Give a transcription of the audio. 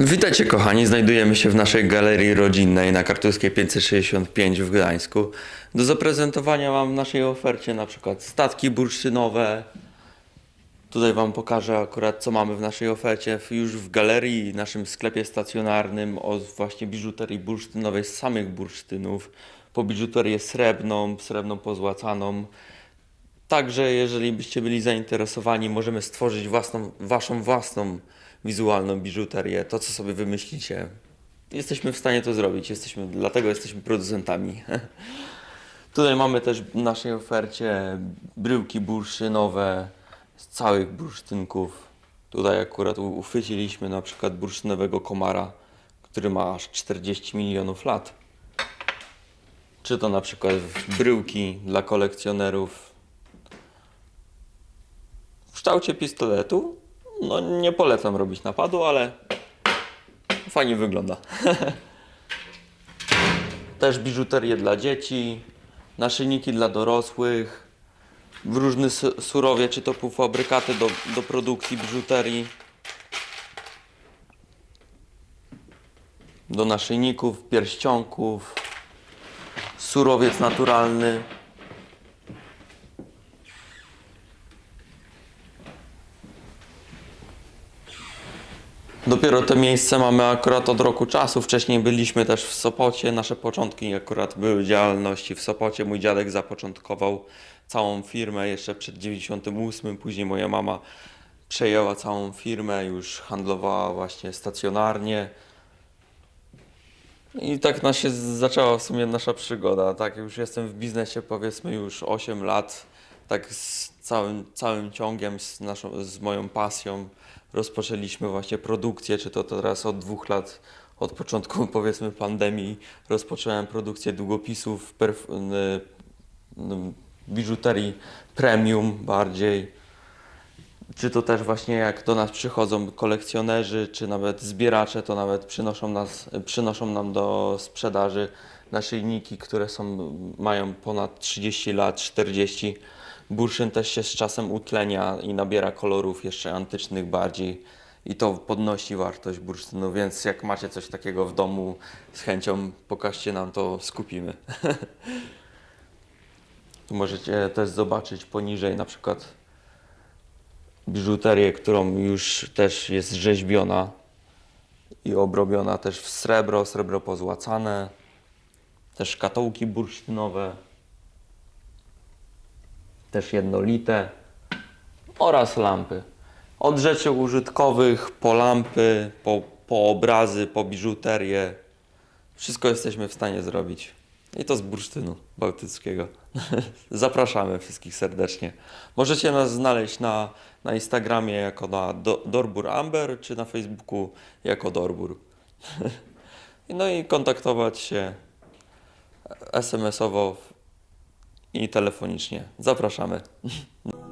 Witajcie kochani, znajdujemy się w naszej galerii rodzinnej na Kartuskiej 565 w Gdańsku. Do zaprezentowania mam w naszej ofercie na przykład statki bursztynowe. Tutaj Wam pokażę akurat co mamy w naszej ofercie już w galerii, naszym sklepie stacjonarnym od właśnie biżuterii bursztynowej z samych bursztynów po biżuterię srebrną, srebrną pozłacaną. Także, jeżeli byście byli zainteresowani, możemy stworzyć własną, waszą własną wizualną biżuterię, to co sobie wymyślicie. Jesteśmy w stanie to zrobić, jesteśmy, dlatego jesteśmy producentami. Tutaj mamy też w naszej ofercie bryłki bursztynowe z całych bursztynków. Tutaj akurat uchwyciliśmy na przykład bursztynowego komara, który ma aż 40 milionów lat. Czy to na przykład bryłki dla kolekcjonerów w kształcie pistoletu. No nie polecam robić napadu, ale fajnie wygląda. Też biżuterię dla dzieci, naszyjniki dla dorosłych, su- surowie, czy to półfabrykaty do, do produkcji biżuterii. Do naszyjników, pierścionków, surowiec naturalny. Dopiero to miejsce mamy akurat od roku czasu. Wcześniej byliśmy też w Sopocie. Nasze początki akurat były działalności w Sopocie. Mój dziadek zapoczątkował całą firmę jeszcze przed 98. Później moja mama przejęła całą firmę, już handlowała właśnie stacjonarnie. I tak na się zaczęła w sumie nasza przygoda. Tak, już jestem w biznesie powiedzmy już 8 lat. Tak z całym, całym ciągiem, z, naszą, z moją pasją rozpoczęliśmy właśnie produkcję, czy to teraz od dwóch lat, od początku powiedzmy pandemii rozpocząłem produkcję długopisów, perf- biżuterii premium bardziej. Czy to też właśnie jak do nas przychodzą kolekcjonerzy, czy nawet zbieracze, to nawet przynoszą, nas, przynoszą nam do sprzedaży naszyjniki, które są, mają ponad 30 lat, 40. Burszyn też się z czasem utlenia i nabiera kolorów jeszcze antycznych bardziej i to podnosi wartość bursztynu, więc jak macie coś takiego w domu, z chęcią pokażcie nam, to skupimy. Tu możecie też zobaczyć poniżej na przykład biżuterię, którą już też jest rzeźbiona i obrobiona też w srebro, srebro pozłacane, też szkatułki bursztynowe, też jednolite oraz lampy. Od rzeczy użytkowych po lampy, po, po obrazy, po biżuterię. Wszystko jesteśmy w stanie zrobić. I to z bursztynu bałtyckiego. Zapraszamy wszystkich serdecznie. Możecie nas znaleźć na, na Instagramie jako na do, Dorbur Amber, czy na Facebooku jako Dorbur. No i kontaktować się SMS-owo i telefonicznie. Zapraszamy.